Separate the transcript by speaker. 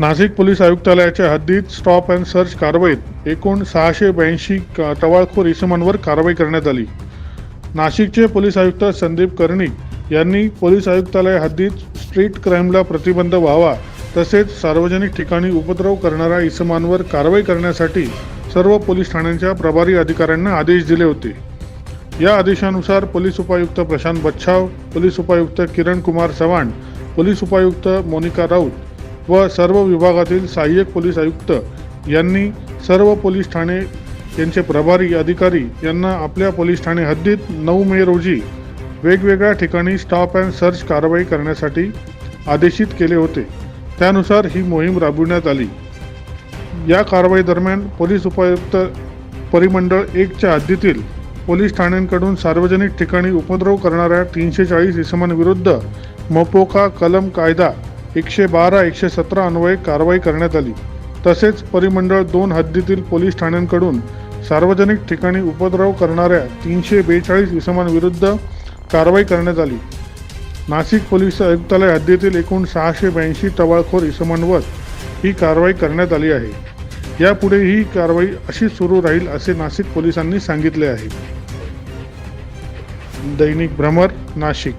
Speaker 1: Nashik police आयुक्तालयाच्या हद्दीत stop and search कारवाईत एकूण सहाशे ब्याऐंशी टवाळखोर इसमांवर कारवाई करण्यात आली. नाशिकचे पोलीस आयुक्त संदीप कर्णिक यांनी पोलीस आयुक्तालय हद्दीत स्ट्रीट क्राईमला प्रतिबंध व्हावा तसेच सार्वजनिक ठिकाणी उपद्रव करणाऱ्या इसमांवर कारवाई करण्यासाठी सर्व पोलीस ठाण्यांच्या प्रभारी अधिकाऱ्यांना आदेश दिले होते. या आदेशानुसार पोलीस उपायुक्त प्रशांत बच्छाव पोलीस उपायुक्त किरण कुमार चव्हाण पोलीस उपायुक्त मोनिका राऊत व सर्व विभागातील सहाय्यक पोलीस आयुक्त यांनी सर्व पोलीस ठाणे यांचे प्रभारी अधिकारी यांना आपल्या पोलीस ठाणे हद्दीत नऊ मे रोजी वेगवेगळ्या ठिकाणी स्टॉप अँड सर्च कारवाई करण्यासाठी आदेशित केले होते. त्यानुसार ही मोहीम राबविण्यात आली. या कारवाई दरम्यान पोलीस उपायुक्त परिमंडळ एकच्या हद्दीतील पोलीस ठाण्यांकडून सार्वजनिक ठिकाणी उपद्रव करणाऱ्या तीनशे चाळीस इसमांविरुद्ध मपोका कलम कायदा एकशे बारा एकशे सतरा अन्वये कारवाई करण्यात आली. तसेच परिमंडळ दोन हद्दीतील पोलीस ठाण्यांकडून सार्वजनिक ठिकाणी उपद्रव करणाऱ्या तीनशे बेचाळीस इसमांविरुद्ध कारवाई करण्यात आली. नाशिक पोलीस आयुक्तालय हद्दीतील एकूण सहाशे ब्याऐंशी टवाळखोर इसमांवर ही कारवाई करण्यात आली आहे. यापुढे ही कारवाई अशी सुरू राहील असे नाशिक पोलिसांनी सांगितले आहे. दैनिक भ्रमर नाशिक.